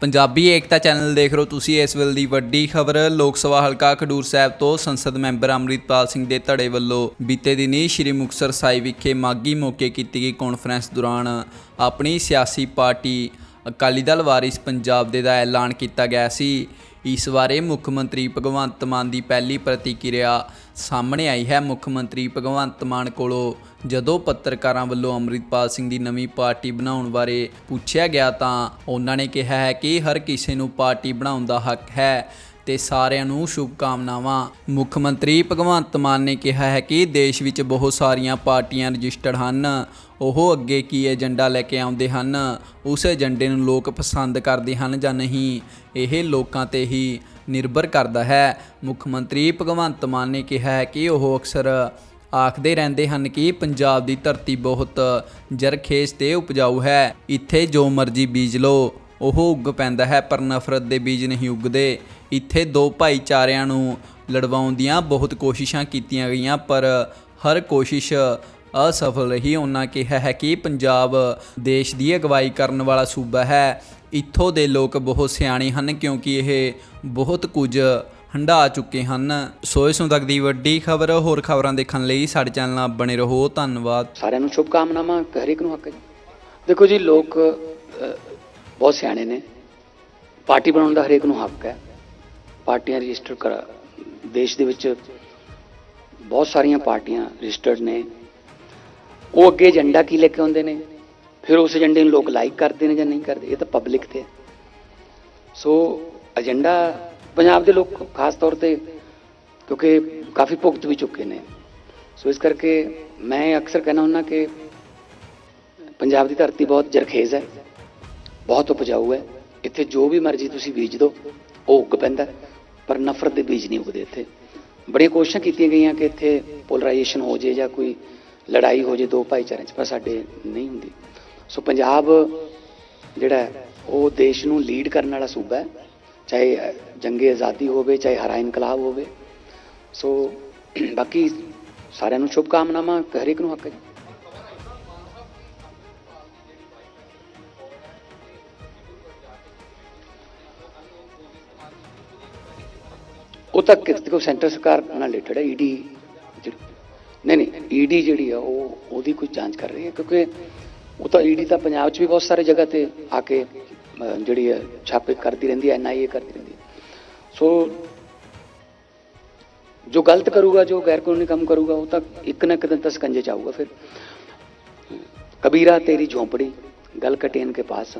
ਪੰਜਾਬੀ ਏਕਤਾ channel ਦੇਖ ਰਹੇ ਹੋ ਤੁਸੀਂ ਇਸ ਵੇਲੇ ਦੀ ਵੱਡੀ ਖਬਰ। ਲੋਕ ਸਭਾ ਹਲਕਾ ਖਡੂਰ ਸਾਹਿਬ ਤੋਂ ਸੰਸਦ ਮੈਂਬਰ ਅੰਮ੍ਰਿਤਪਾਲ ਸਿੰਘ ਦੇ ਧੜੇ ਵੱਲੋਂ ਬੀਤੇ ਦਿਨੀ ਸ਼੍ਰੀ ਮੁਕਤਸਰ ਸਾਹਿਬ ਵਿਖੇ ਮਾਗੀ ਮੌਕੇ ਕੀਤੀ ਗਈ ਕਾਨਫਰੰਸ ਦੌਰਾਨ ਆਪਣੀ ਸਿਆਸੀ ਪਾਰਟੀ ਅਕਾਲੀ ਦਲ ਵਾਰਿਸ ਪੰਜਾਬ ਦੇ ਦਾ ਐਲਾਨ ਕੀਤਾ ਗਿਆ ਸੀ। ਇਸ ਬਾਰੇ ਮੁੱਖ ਮੰਤਰੀ ਭਗਵੰਤ ਮਾਨ ਦੀ ਪਹਿਲੀ ਪ੍ਰਤੀਕਿਰਿਆ ਸਾਹਮਣੇ ਆਈ ਹੈ। ਮੁੱਖ ਮੰਤਰੀ ਭਗਵੰਤ ਮਾਨ ਕੋਲੋਂ ਜਦੋਂ ਪੱਤਰਕਾਰਾਂ ਵੱਲੋਂ ਅੰਮ੍ਰਿਤਪਾਲ ਸਿੰਘ ਦੀ ਨਵੀਂ ਪਾਰਟੀ ਬਣਾਉਣ ਬਾਰੇ ਪੁੱਛਿਆ ਗਿਆ ਤਾਂ ਉਹਨਾਂ ਨੇ ਕਿਹਾ ਹੈ ਕਿ ਹਰ ਕਿਸੇ ਨੂੰ ਪਾਰਟੀ ਬਣਾਉਣ ਦਾ ਹੱਕ ਹੈ। ਤੇ ਸਾਰਿਆਂ ਨੂੰ ਸ਼ੁਭਕਾਮਨਾਵਾਂ ਮੁੱਖ ਮੰਤਰੀ ਭਗਵੰਤ ਮਾਨ ਨੇ ਕਿਹਾ ਹੈ ਕਿ ਦੇਸ਼ ਵਿੱਚ ਬਹੁਤ ਸਾਰੀਆਂ ਪਾਰਟੀਆਂ ਰਜਿਸਟਰਡ ਹਨ। ਉਹ ਅੱਗੇ ਕੀ ਏਜੰਡਾ ਲੈ ਕੇ ਆਉਂਦੇ ਹਨ, ਉਸ ਏਜੰਡੇ ਨੂੰ ਲੋਕ ਪਸੰਦ ਕਰਦੇ ਹਨ ਜਾਂ ਨਹੀਂ, ਇਹ ਲੋਕਾਂ ਤੇ ਹੀ ਨਿਰਭਰ ਕਰਦਾ ਹੈ। ਮੁੱਖ ਮੰਤਰੀ ਭਗਵੰਤ ਮਾਨ ਨੇ ਕਿਹਾ ਹੈ ਕਿ ਉਹ ਅਕਸਰ ਆਖਦੇ ਰਹਿੰਦੇ ਹਨ ਕਿ ਪੰਜਾਬ ਦੀ ਧਰਤੀ ਬਹੁਤ ਜਰਖੇਜ਼ ਤੇ ਉਪਜਾਊ ਹੈ। ਇੱਥੇ ਜੋ ਮਰਜ਼ੀ ਬੀਜ ਲਓ। ਉਹ ਉੱਗ ਪੈਂਦਾ ਹੈ, ਪਰ ਨਫ਼ਰਤ ਦੇ ਬੀਜ ਨਹੀਂ ਉੱਗਦੇ। ਇੱਥੇ ਦੋ ਭਾਈਚਾਰਿਆਂ ਨੂੰ ਲੜਵਾਉਣ ਦੀਆਂ ਬਹੁਤ ਕੋਸ਼ਿਸ਼ਾਂ ਕੀਤੀਆਂ ਗਈਆਂ, ਪਰ ਹਰ ਕੋਸ਼ਿਸ਼ ਅਸਫਲ ਰਹੀ। ਉਹਨਾਂ ਕਿਹਾ ਹੈ ਕਿ ਪੰਜਾਬ ਦੇਸ਼ ਦੀ ਅਗਵਾਈ ਕਰਨ ਵਾਲਾ ਸੂਬਾ ਹੈ। ਇੱਥੋਂ ਦੇ ਲੋਕ ਬਹੁਤ ਸਿਆਣੇ ਹਨ, ਕਿਉਂਕਿ ਇਹ ਬਹੁਤ ਕੁਝ ਹੰਢਾ ਚੁੱਕੇ ਹਨ। ਸੋ ਇਸ ਨੂੰ ਤੱਕ ਦੀ ਵੱਡੀ ਖਬਰ, ਹੋਰ ਖਬਰਾਂ ਦੇਖਣ ਲਈ ਸਾਡੇ ਚੈਨਲ ਨਾਲ ਬਣੇ ਰਹੋ। ਧੰਨਵਾਦ। ਸਾਰਿਆਂ ਨੂੰ ਸ਼ੁਭਕਾਮਨਾਵਾਂ। ਹਰੇਕ ਨੂੰ ਹੱਕ ਜੀ। ਦੇਖੋ ਜੀ, ਲੋਕ ਬਹੁਤ ਸਿਆਣੇ ਨੇ। ਪਾਰਟੀ ਬਣਾਉਣ ਦਾ ਹਰੇਕ ਨੂੰ ਹੱਕ ਹੈ। ਪਾਰਟੀਆਂ ਰਜਿਸਟਰ ਕਰ, ਦੇਸ਼ ਦੇ ਵਿੱਚ ਬਹੁਤ ਸਾਰੀਆਂ ਪਾਰਟੀਆਂ ਰਜਿਸਟਰਡ ਨੇ। ਉਹ ਅੱਗੇ ਏਜੰਡਾ ਕੀ ਲੈ ਕੇ ਆਉਂਦੇ ਨੇ? ਫਿਰ ਉਸ ਏਜੰਡੇ ਨੂੰ ਲੋਕ ਲਾਈਕ ਕਰਦੇ ਨੇ ਜਾਂ ਨਹੀਂ ਕਰਦੇ? ਇਹ ਤਾਂ ਪਬਲਿਕ ਤੇ ਸੋ ਏਜੰਡਾ ਪੰਜਾਬ ਦੇ ਲੋਕ ਖਾਸ ਤੌਰ ਤੇ ਕਿਉਂਕਿ ਕਾਫੀ ਭੁਗਤ ਵੀ ਚੁੱਕੇ ਨੇ। ਸੋ ਇਸ ਕਰਕੇ ਮੈਂ ਅਕਸਰ ਕਹਿਣਾ ਹੁੰਦਾ ਕਿ ਪੰਜਾਬ ਦੀ ਧਰਤੀ ਬਹੁਤ ਜਰਖੇਜ਼ ਹੈ। ਬਹੁਤ ਉਪਜਾਊ ਹੈ। ਇੱਥੇ ਜੋ ਵੀ ਮਰਜ਼ੀ ਤੁਸੀਂ ਬੀਜ ਦਿਓ, ਉਹ ਉੱਗ ਪੈਂਦਾ ਪਰ ਨਫ਼ਰਤ ਦੇ ਬੀਜ ਨਹੀਂ ਉੱਗਦੇ ਇੱਥੇ। ਬੜੀਆਂ ਕੋਸ਼ਿਸ਼ਾਂ ਕੀਤੀਆਂ ਗਈਆਂ ਕਿ ਇੱਥੇ ਪੋਲਰਾਈਜੇਸ਼ਨ ਹੋ ਜੇ ਜਾਂ ਕੋਈ ਲੜਾਈ ਹੋ ਜੇ ਦੋ ਭਾਈਚਾਰਿਆਂ 'ਚ, ਪਰ ਸਾਡੇ ਨਹੀਂ ਹੁੰਦੀ। ਸੋ ਪੰਜਾਬ ਜਿਹੜਾ ਉਹ ਦੇਸ਼ ਨੂੰ ਲੀਡ ਕਰਨ ਵਾਲਾ ਸੂਬਾ ਹੈ। ਚਾਹੇ ਜੰਗੇ ਆਜ਼ਾਦੀ ਹੋਵੇ, ਚਾਹੇ ਹਰਾ ਇਨਕਲਾਬ ਹੋਵੇ। ਸੋ ਬਾਕੀ ਸਾਰਿਆਂ ਨੂੰ ਸ਼ੁਭ ਸ਼ੁਭਕਾਮਨਾਵਾਂ, ਹਰੇਕ ਨੂੰ ਹੱਕ ਹੈ। ਉਹ ਤਾਂ ਕਿ- ਦੇਖੋ ਸੈਂਟਰ ਸਰਕਾਰ ਨਾਲ ਰਿਲੇਟਡ ਹੈ ਈਡੀ ਨਹੀਂ ਨਹੀਂ ਈਡੀ ਜਿਹੜੀ ਆ, ਉਹ ਉਹਦੀ ਕੋਈ ਜਾਂਚ ਕਰ ਰਹੀ ਹੈ, ਕਿਉਂਕਿ ਉਹ ਤਾਂ ਈਡੀ ਤਾਂ ਪੰਜਾਬ 'ਚ ਵੀ ਬਹੁਤ ਸਾਰੇ ਜਗ੍ਹਾ ਤੇ ਆ ਕੇ ਜਿਹੜੀ ਹੈ, ਛਾਪੇ ਕਰਦੀ ਰਹਿੰਦੀ ਹੈ ਐਨਆਈਏ ਕਰਦੀ ਰਹਿੰਦੀ ਹੈ। ਸੋ ਜੋ ਗਲਤ ਕਰੂਗਾ, ਜੋ ਗੈਰ ਕਾਨੂੰਨੀ ਕੰਮ ਕਰੂਗਾ, ਉਹ ਤਾਂ ਇੱਕ ਨਾ ਇੱਕ ਦਿਨ ਤਾਂ ਸਕੰਜੇ ਚ ਆਊਗਾ ਫਿਰ। ਕਬੀਰਾ ਤੇਰੀ ਝੋਂਪੜੀ, ਗਲ ਕਟੇਨ ਕੇ ਪਾਸ।